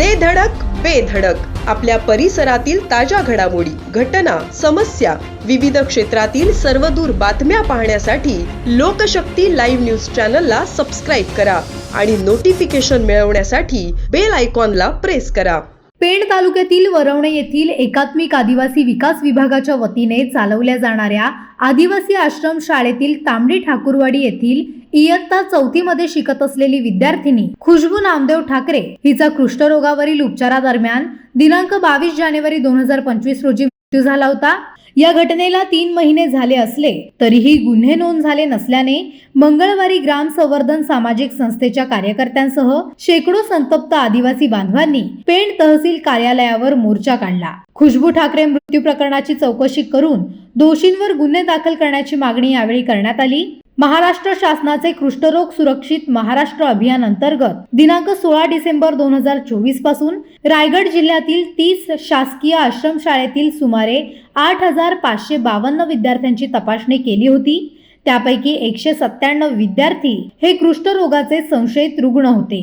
दे धडक बेधडक आपल्या परिसरातील ताज्या घडामोडी घटना समस्या विविध क्षेत्रातील सर्वदूर बातम्या पाहण्यासाठी लोकशक्ती लाईव्ह न्यूज चॅनलला सबस्क्राईब करा आणि नोटिफिकेशन मिळवण्यासाठी बेल आयकॉनला प्रेस करा. पेण तालुक्यातील वरवणे येथील एकात्मिक आदिवासी विकास विभागाच्या वतीने चालवल्या जाणाऱ्या आदिवासी आश्रम शाळेतील तांबडी ठाकूरवाडी येथील इयत्ता चौथीमध्ये शिकत असलेली विद्यार्थिनी खुशबू नामदेव ठाकरे हिचा कुष्ठरोगावरील उपचारादरम्यान दिनांक बावीस जानेवारी दोन हजार पंचवीस रोजी मृत्यू झाला होता. या घटनेला तीन महिने झाले असले तरीही गुन्हे नोंद झाले नसल्याने मंगळवारी ग्राम संवर्धन सामाजिक संस्थेच्या कार्यकर्त्यांसह शेकडो संतप्त आदिवासी बांधवांनी पेण तहसील कार्यालयावर मोर्चा काढला. खुशबू ठाकरे मृत्यू प्रकरणाची चौकशी करून दोषींवर गुन्हे दाखल करण्याची मागणी यावेळी करण्यात आली. महाराष्ट्र शासनाचे कुष्ठरोग सुरक्षित महाराष्ट्र अभियान अंतर्गत दिनांक सोळा डिसेंबर दोन हजार चोवीसपासून रायगड जिल्ह्यातील तीस शासकीय आश्रमशाळेतील सुमारे आठ हजार पाचशे बावन्न विद्यार्थ्यांची तपासणी केली होती. त्यापैकी एकशे सत्त्याण्णव विद्यार्थी हे कुष्ठरोगाचे संशयित रुग्ण होते.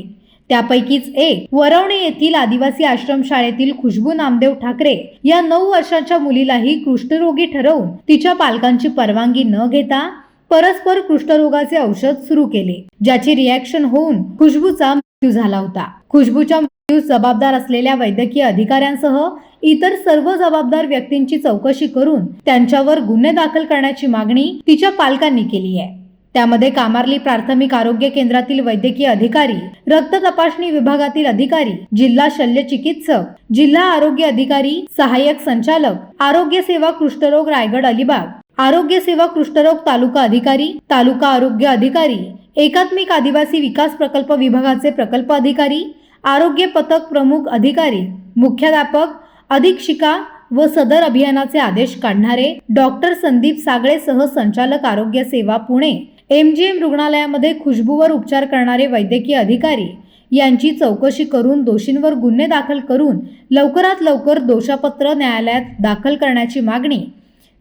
त्यापैकीच एक वरवणे येथील आदिवासी आश्रमशाळेतील खुशबू नामदेव ठाकरे या नऊ वर्षाच्या मुलीलाही कुष्ठरोगी ठरवून तिच्या पालकांची परवानगी न घेता परस्पर कुष्ठरोगाचे औषध सुरू केले ज्याची रिॲक्शन होऊन खुशबूचा मृत्यू झाला होता. खुशबूच्या मृत्यूस जबाबदार असलेल्या वैद्यकीय अधिकाऱ्यांसह इतर सर्व जबाबदार व्यक्तींची चौकशी करून त्यांच्यावर गुन्हे दाखल करण्याची मागणी तिच्या पालकांनी केली आहे. त्यामध्ये कामार्ली प्राथमिक आरोग्य केंद्रातील वैद्यकीय अधिकारी रक्त तपासणी विभागातील अधिकारी जिल्हा शल्य चिकित्सक जिल्हा आरोग्य अधिकारी सहाय्यक संचालक आरोग्य सेवा कुष्ठरोग रायगड अलिबाग आरोग्य सेवा कुष्ठरोग तालुका अधिकारी तालुका आरोग्य अधिकारी एकात्मिक आदिवासी विकास प्रकल्प विभागाचे प्रकल्प अधिकारी आरोग्य पथक प्रमुख अधिकारी मुख्याध्यापक अधीक्षिका व सदर अभियानाचे आदेश काढणारे डॉक्टर संदीप सागळे सह संचालक आरोग्य सेवा पुणे एमजीएम रुग्णालयामध्ये खुशबूवर उपचार करणारे वैद्यकीय अधिकारी यांची चौकशी करून दोषींवर गुन्हे दाखल करून लवकरात लवकर दोषापत्र न्यायालयात दाखल करण्याची मागणी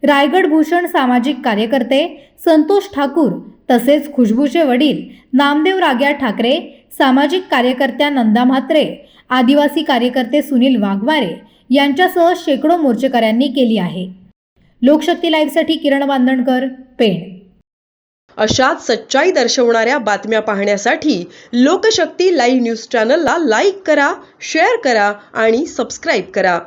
रायगड भूषण सामाजिक कार्यकर्ते संतोष ठाकूर तसेच खुशबूचे वडील नामदेव राग्या ठाकरे सामाजिक कार्यकर्त्या नंदा म्हात्रे आदिवासी कार्यकर्ते सुनील वाघमारे यांच्यासह शेकडो मोर्चेकऱ्यांनी केली आहे. लोकशक्ती लाईव्हसाठी किरण बांधणकर पेण. अशाच सच्चाई दर्शवणाऱ्या बातम्या पाहण्यासाठी लोकशक्ती लाईव्ह न्यूज चॅनलला लाईक करा शेअर करा आणि सबस्क्राईब करा.